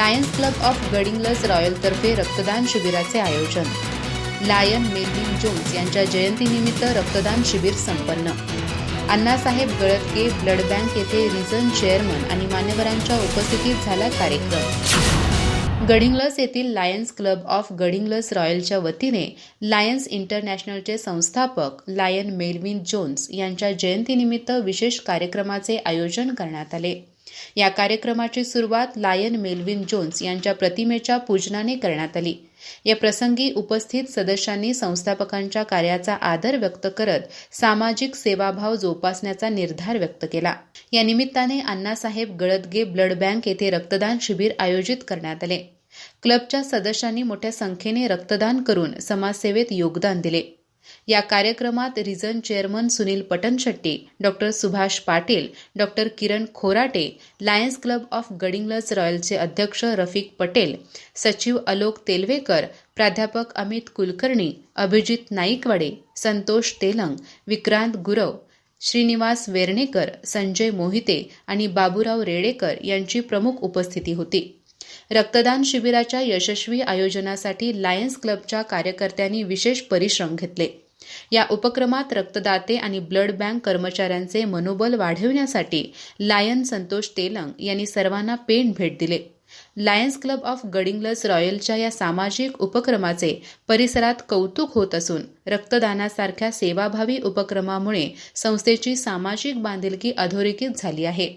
Lions club of Gadhinglaj रॉयलतर्फे रक्तदान शिबिराचे आयोजन. लायन मेलविन जोन्स यांच्या जयंतीनिमित्त रक्तदान शिबिर संपन्न. अण्णासाहेब गळतके ब्लड बँक येथे रिजन चेअरमन आणि मान्यवरांच्या उपस्थितीत झाला कार्यक्रम. गडिंग्लस येथील लायन्स क्लब ऑफ गडिंग्लस रॉयलच्या वतीने लायन्स इंटरनॅशनलचे संस्थापक लायन मेलविन जोन्स यांच्या जयंतीनिमित्त विशेष कार्यक्रमाचे आयोजन करण्यात आले. या कार्यक्रमाची सुरुवात लायन मेलविन जोन्स यांच्या प्रतिमेच्या पूजनाने करण्यात आली. या प्रसंगी उपस्थित सदस्यांनी संस्थापकांच्या कार्याचा आदर व्यक्त करत सामाजिक सेवाभाव जोपासण्याचा निर्धार व्यक्त केला. या निमित्ताने अण्णासाहेब गळदगे ब्लड बँक येथे रक्तदान शिबिर आयोजित करण्यात आले. क्लबच्या सदस्यांनी मोठ्या संख्येने रक्तदान करून समाजसेवेत योगदान दिले. या कार्यक्रमात region chairman Sunil Patanshetti doctor Subhash Patil doctor Kiran Khorate Lions Club of Gadhinglaj रॉयलचे अध्यक्ष रफिक पटेल सचिव अलोक तेलवेकर प्राध्यापक अमित कुलकर्णी अभिजित नाईकवाडे संतोष तेलंग विक्रांत गुरव श्रीनिवास वेर्णेकर संजय मोहिते आणि बाबूराव रेडेकर यांची प्रमुख उपस्थिती होती. रक्तदान शिबिराच्या यशस्वी आयोजनासाठी लायन्स क्लबच्या कार्यकर्त्यांनी विशेष परिश्रम घेतले. या उपक्रमात रक्तदाते आणि ब्लड बँक कर्मचाऱ्यांचे मनोबल वाढविण्यासाठी लायन संतोष तेलंग यांनी सर्वांना पेन भेट दिले. लायन्स क्लब ऑफ गडिंगलस रॉयलच्या या सामाजिक उपक्रमाचे परिसरात कौतुक होत असून रक्तदानासारख्या सेवाभावी उपक्रमामुळे संस्थेची सामाजिक बांधिलकी अधोरेखित झाली आहे.